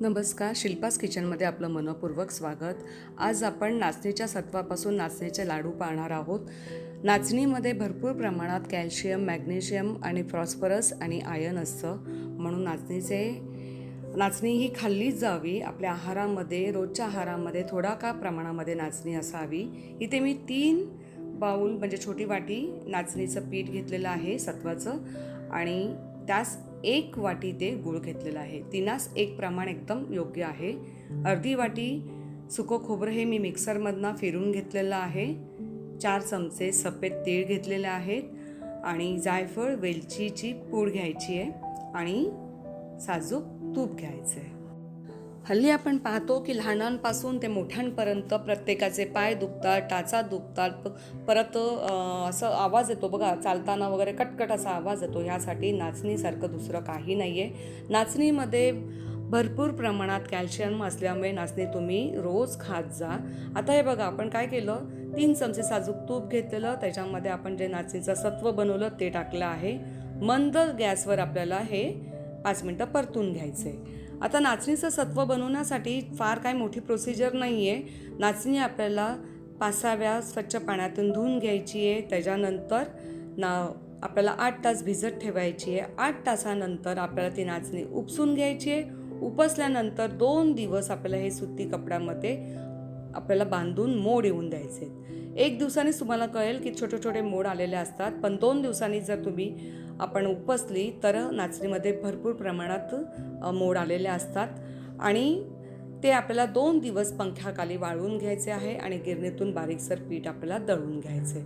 नमस्कार शिल्पास किचनमध्ये आपलं मनपूर्वक स्वागत. आज आपण नाचणीच्या सत्वापासून नाचणीचे लाडू पाहणार आहोत. नाचणीमध्ये भरपूर प्रमाणात कॅल्शियम मॅग्नेशियम आणि फॉस्फरस आणि आयन असतं. म्हणून नाचणीचे नाचणी ही खाल्लीच जावी. आपल्या आहारामध्ये रोजच्या आहारामध्ये थोडा का प्रमाणामध्ये नाचणी असावी. इथे मी तीन बाऊल म्हणजे छोटी वाटी नाचणीचं पीठ घेतलेलं आहे सत्वाचं. आणि त्यास एक वाटी ते गूळ घेतलेलं आहे. तिनास एक प्रमाण एकदम योग्य आहे. अर्धी वाटी सुकं खोबरं हे मी मिक्सरमधनं फिरून घेतलेलं आहे. चार चमचे सफेद तीळ घेतलेले आहेत आणि जायफळ वेलचीची पूड घ्यायची आहे आणि साजूक तूप घ्यायचं आहे हल्ली आपण पाहतो की लहानांपासून ते मोठ्यांपर्यंत प्रत्येकाचे पाय दुखतात टाचा दुखतात प- परत असं आवाज येतो. बघा चालताना वगैरे कटकट असा आवाज येतो. ह्यासाठी नाचणीसारखं दुसरं काही नाही आहे नाचणीमध्ये भरपूर प्रमाणात कॅल्शियम असल्यामुळे नाचणी तुम्ही रोज खात जा. आता हे बघा आपण काय केलं? तीन चमचे साजूक तूप घेतलेलं. त्याच्यामध्ये आपण जे नाचणीचं सत्व बनवलं ते टाकलं आहे. मंद गॅसवर आपल्याला हे पाच मिनटं परतून घ्यायचं आहे आता नाचणीचं सत्व बनवण्यासाठी फार काही मोठी प्रोसिजर नाही आहे नाचणी आपल्याला पाच स्वच्छ पाण्यातून धुवून घ्यायची आहे. त्याच्यानंतर ना आपल्याला आठ तास भिजत ठेवायची आहे. आठ तासानंतर आपल्याला ती नाचणी उपसून घ्यायची आहे. उपसल्यानंतर दोन दिवस आपल्याला हे सुती कपड्यामध्ये आपल्याला बांधून मोड येऊन द्यायचे एक दिवसानेच तुम्हाला कळेल की छोटे छोटे मोड आलेले असतात पण दोन दिवसांनी जर तुम्ही आपण उपसली तर नाचणीमध्ये भरपूर प्रमाणात मोड आलेले असतात. आणि ते आपल्याला दोन दिवस पंख्याखाली वाळवून घ्यायचे आहे आणि गिरणीतून बारीकसर पीठ आपल्याला दळून घ्यायचे.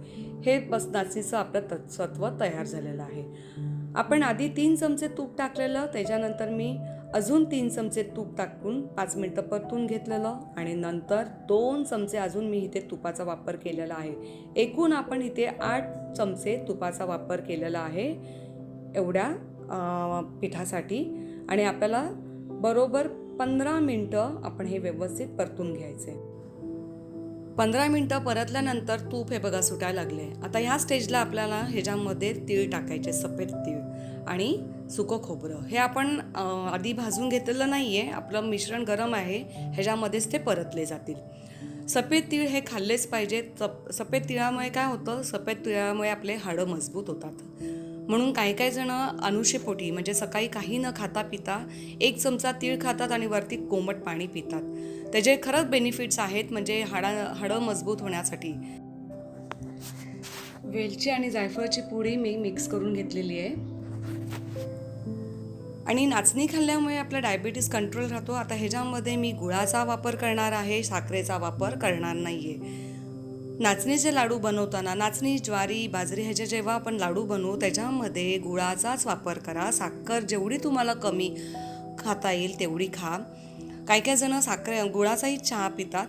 हे बस नाचणीचं आपलं तत्सत्व तयार झालेलं आहे. आपण आधी तीन चमचे तूप टाकलेलं त्याच्यानंतर मी अजून तीन चमचे तूप टाकून पाच मिनटं परतून घेतलेलं आणि नंतर दोन चमचे अजून मी इथे तुपाचा वापर केलेला आहे. एकूण आपण इथे आठ चमचे तुपाचा वापर केलेला आहे. एवढ्या पिठासाठी आणि आपल्याला बरोबर पंधरा मिनटं आपण हे व्यवस्थित परतून घ्यायचे. पंधरा मिनटं परतल्यानंतर तूप हे बघा सुटायला लागले. आता ह्या स्टेजला आपल्याला ह्याच्यामध्ये तीळ टाकायचे सफेद तीळ आणि सुकं खोबरं. हे आपण आधी भाजून घेतलेलं नाही आहे आपलं मिश्रण गरम आहे ह्याच्यामध्येच ते परतले जातील. सफेद तीळ हे खाल्लेच पाहिजे. सप सफेद तिळामुळे काय होतं? सफेद तिळामुळे आपले हाडं मजबूत होतात. म्हणून काही काही जण अनुषेपोटी म्हणजे सकाळी काही न खाता पिता एक चमचा तीळ खातात आणि वरती कोमट पाणी पितात. त्याचे खरंच बेनिफिट्स आहेत म्हणजे हाडा हाडं मजबूत होण्यासाठी. वेलची आणि जायफळची पुडी मी मिक्स करून घेतलेली आहे. आणि नाचणी खाल्ल्यामुळे आपला डायबिटीस कंट्रोल राहतो. आता ह्याच्यामध्ये मी गुळाचा वापर करणार आहे साखरेचा वापर करणार नाही आहे नाचणीचे लाडू बनवताना नाचणी ज्वारी बाजरी ह्याचे जेव्हा आपण लाडू बनवू त्याच्यामध्ये गुळाचाच वापर करा. साखर जेवढी तुम्हाला कमी खाता येईल तेवढी खा. काही काही जणं साखर गुळाचाही चहा पितात.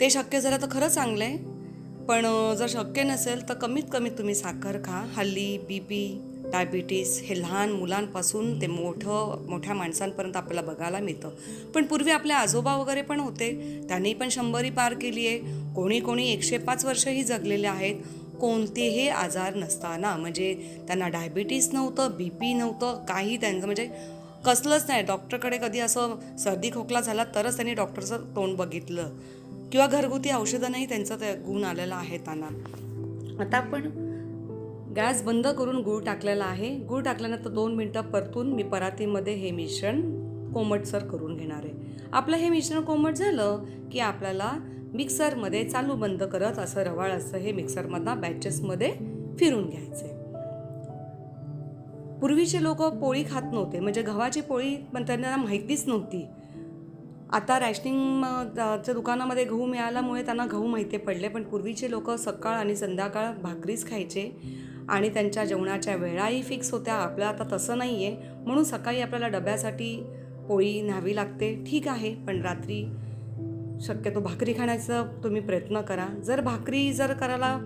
ते शक्य झालं तर खरं चांगलं आहे. पण जर शक्य नसेल तर कमीत कमी तुम्ही साखर खा. हल्ली बी पी डायबिटीस हे लहान मुलांपासून ते मोठं मोठ्या माणसांपर्यंत आपल्याला बघायला मिळतं. पण पूर्वी आपले आजोबा वगैरे पण होते. त्यांनी पण शंभरी पार केली आहे. कोणी कोणी एकशे पाच वर्षही जगलेले आहेत कोणतेही आजार नसताना. म्हणजे त्यांना डायबिटीस नव्हतं बी पी नव्हतं काही त्यांचं म्हणजे कसलंच नाही. डॉक्टरकडे कधी असं सर्दी खोकला झाला तरच त्यांनी डॉक्टरचं तोंड बघितलं. किंवा घरगुती औषधांनाही त्यांचा ते गुण आलेला आहे त्यांना. आता आपण गॅस बंद करून गूळ टाकलेला आहे. गूळ टाकल्यानंतर दोन मिनटं परतून मी परातीमध्ये हे मिश्रण कोमटसर करून घेणार आहे. आपलं हे मिश्रण कोमट झालं की आपल्याला मिक्सरमध्ये चालू बंद करत असं रवाळ असं हे मिक्सरमधनं बॅचेसमध्ये फिरून घ्यायचे. पूर्वीचे लोक पोळी खात नव्हते म्हणजे गव्हाची पोळी पण त्यांना माहितीच नव्हती. आता रॅशनिंगच्या दुकानामध्ये गहू मिळाल्यामुळे त्यांना गहू माहिती पडले पण पूर्वीचे लोक सकाळ आणि संध्याकाळ भाकरीच खायचे आणि त्यांच्या जेवणाच्या वेळाही फिक्स होत्या. आपल्या आता तसं नाही आहे म्हणून सकाळी आपल्याला डब्यासाठी पोळी न्हावी लागते. ठीक आहे पण रात्री शक्यतो भाकरी खाण्याचा तुम्ही प्रयत्न करा. जर भाकरी जर करायला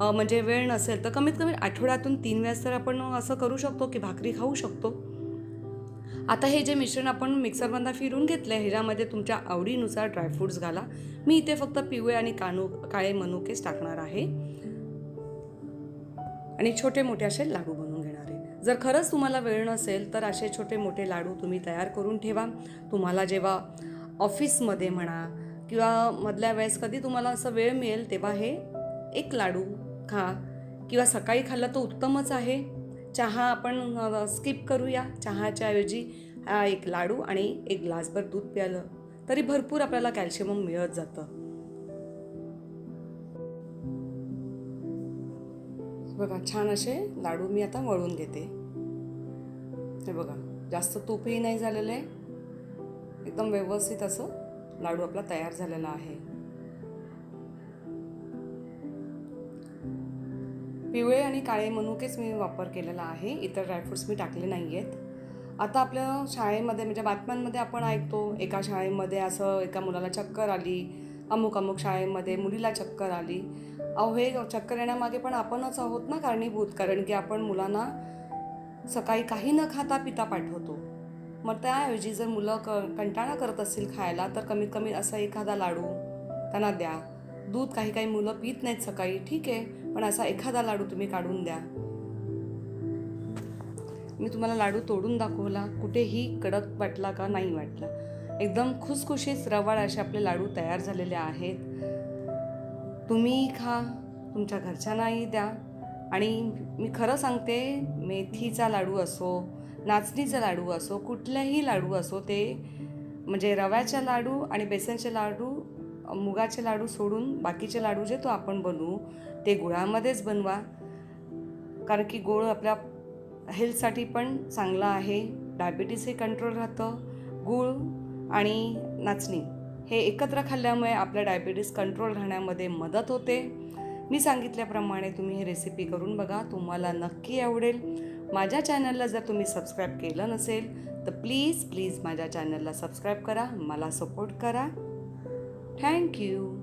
म्हणजे वेळ नसेल तर कमीत कमी आठवड्यातून तीन वेळेस तर आपण असं करू शकतो की भाकरी खाऊ शकतो. आता हे जे मिश्रण आपण मिक्सरमधनं फिरून घेतलं आहे ह्याच्यामध्ये तुमच्या आवडीनुसार ड्रायफ्रूट्स घाला. मी इथे फक्त पिवळे आणि कानू काळे मनुकेच टाकणार आहे. आणि छोटे मोठे असे लागू बनवू. जर खरंच तुम्हाला वेळ नसेल तर असे छोटे मोठे लाडू तुम्ही तयार करून ठेवा. तुम्हाला जेव्हा ऑफिसमध्ये म्हणा किंवा मधल्या वेळेस कधी तुम्हाला असं वेळ मिळेल तेव्हा हे एक लाडू खा. किंवा सकाळी खाल्लं तर उत्तमच आहे. चहा आपण स्किप करूया. चहाच्या ऐवजी हा एक लाडू आणि एक ग्लासभर दूध प्यालं तरी भरपूर आपल्याला कॅल्शियम मिळत जातं. बघा छान असे लाडू मी आता वळून घेते हे बघा जास्त तूपही नाही झालेलं आहे. एकदम व्यवस्थित असं लाडू आपला तयार झालेला आहे. पिवळे आणि काळे मनुकेच मी वापर केलेला आहे. इतर ड्रायफ्रुट्स मी टाकले नाही आहेत आता आपल्या शाळेमध्ये म्हणजे बातम्यांमध्ये आपण ऐकतो एका शाळेमध्ये असं एका मुलाला चक्कर आली अमुक अमुक शाळेमध्ये मुलीला चक्कर आली. अहो हे चक्कर येण्यामागे पण आपणच आहोत ना कारणीभूत? कारण की आपण मुलांना सकाळी काही न खाता पिता पाठवतो. मग त्याऐवजी जर मुलं क कंटाळा करत असतील खायला तर कमीत कमी असा एखादा लाडू त्यांना द्या. दूध काही काही मुलं पित नाहीत सकाळी ठीक आहे पण असा एखादा लाडू तुम्ही काढून द्या. मी तुम्हाला लाडू तोडून दाखवला. कुठेही कडक वाटला का नाही वाटला. एकदम खुसखुशीत रवाळ असे आपले लाडू तयार झालेले आहेत. तुम्ही खा तुमच्या घरच्यांनाही द्या. आणि मी खरं सांगते मेथीचा लाडू असो नाचणीचा लाडू असो कुठल्याही लाडू असो ते म्हणजे रव्याच्या लाडू आणि बेसनचे लाडू मुगाचे लाडू सोडून बाकीचे लाडू जे तो आपण बनवू ते गुळामध्येच बनवा. कारण की गोळ आपल्या हेल्थसाठी पण चांगला आहे. डायबिटीसही कंट्रोल राहतं. गूळ आणि नाचणी हे एकत्र खाल्ल्यामुळे आपल्या डायबिटीस कंट्रोल राहण्यामध्ये मदत होते. मी सांगितल्याप्रमाणे तुम्ही ही रेसिपी करून बघा तुम्हाला नक्की आवडेल. माझ्या चॅनलला जर तुम्ही सबस्क्राईब केलं नसेल तर प्लीज प्लीज माझ्या चॅनलला सबस्क्राईब करा मला सपोर्ट करा. थँक्यू